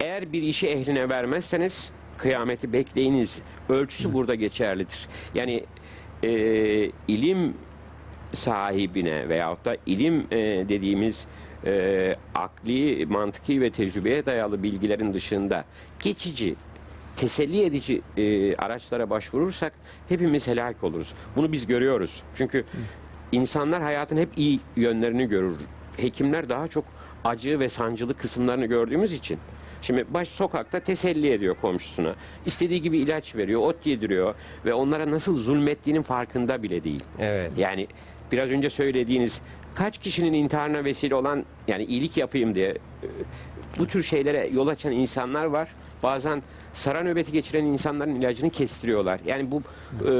Eğer bir işi ehline vermezseniz kıyameti bekleyiniz. Ölçüsü burada geçerlidir. Yani e, ilim sahibine veyahut da ilim e, dediğimiz e, akli, mantıki ve tecrübeye dayalı bilgilerin dışında geçici, teselli edici e, araçlara başvurursak hepimiz helak oluruz. Bunu biz görüyoruz. Çünkü insanlar hayatın hep iyi yönlerini görür. Hekimler daha çok acı ve sancılı kısımlarını gördüğümüz için. Şimdi baş sokakta teselli ediyor komşusuna. İstediği gibi ilaç veriyor, ot yediriyor ve onlara nasıl zulmettiğinin farkında bile değil. Evet. Yani biraz önce söylediğiniz kaç kişinin intiharına vesile olan yani iyilik yapayım diye e, bu tür şeylere yol açan insanlar var. Bazen sara nöbeti geçiren insanların ilacını kestiriyorlar. Yani bu e,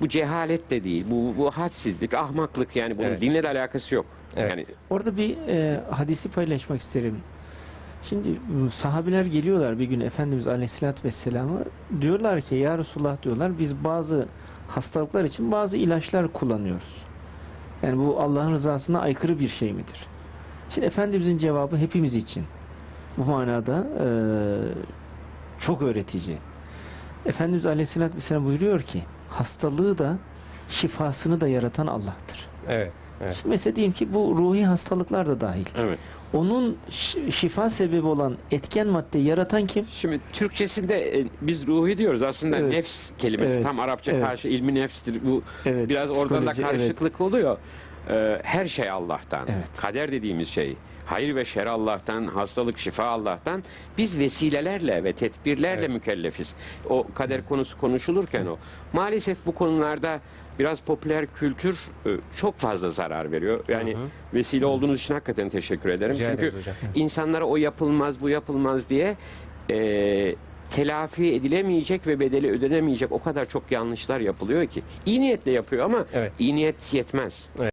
bu cehalet de değil. Bu bu hadsizlik, ahmaklık yani bunun Evet. dinle de alakası yok. Evet. Yani Orada bir e, hadisi paylaşmak isterim. Şimdi m, sahabiler geliyorlar bir gün Efendimiz Aleyhisselatü Vesselam'a diyorlar ki ya Resulullah diyorlar biz bazı hastalıklar için bazı ilaçlar kullanıyoruz. Yani bu Allah'ın rızasına aykırı bir şey midir? Şimdi Efendimizin cevabı hepimiz için bu manada e, çok öğretici. Efendimiz Aleyhisselatü Vesselam buyuruyor ki hastalığı da şifasını da yaratan Allah'tır. Evet. Evet. Şimdi mesela diyeyim ki bu ruhi hastalıklar da dahil. evet. Onun şifa sebebi olan etken madde yaratan kim? Şimdi Türkçesinde e, biz ruhi diyoruz aslında Evet. nefs kelimesi Evet. tam Arapça Evet. karşı ilmi nefstir. Bu Evet. Biraz oradan da psikoloji, karışıklık oluyor. Ee, her şey Allah'tan. Evet. Kader dediğimiz şey. Hayır ve şer Allah'tan, hastalık, şifa Allah'tan. Biz vesilelerle ve tedbirlerle Evet. mükellefiz. O kader konusu konuşulurken o. Maalesef bu konularda biraz popüler kültür e, çok fazla zarar veriyor. Yani Hı hı. vesile olduğunuz için hakikaten teşekkür ederim. Rica Çünkü hocam. insanlara o yapılmaz, bu yapılmaz diye e, telafi edilemeyecek ve bedeli ödenemeyecek o kadar çok yanlışlar yapılıyor ki. İyi niyetle yapıyor ama Evet. iyi niyet yetmez.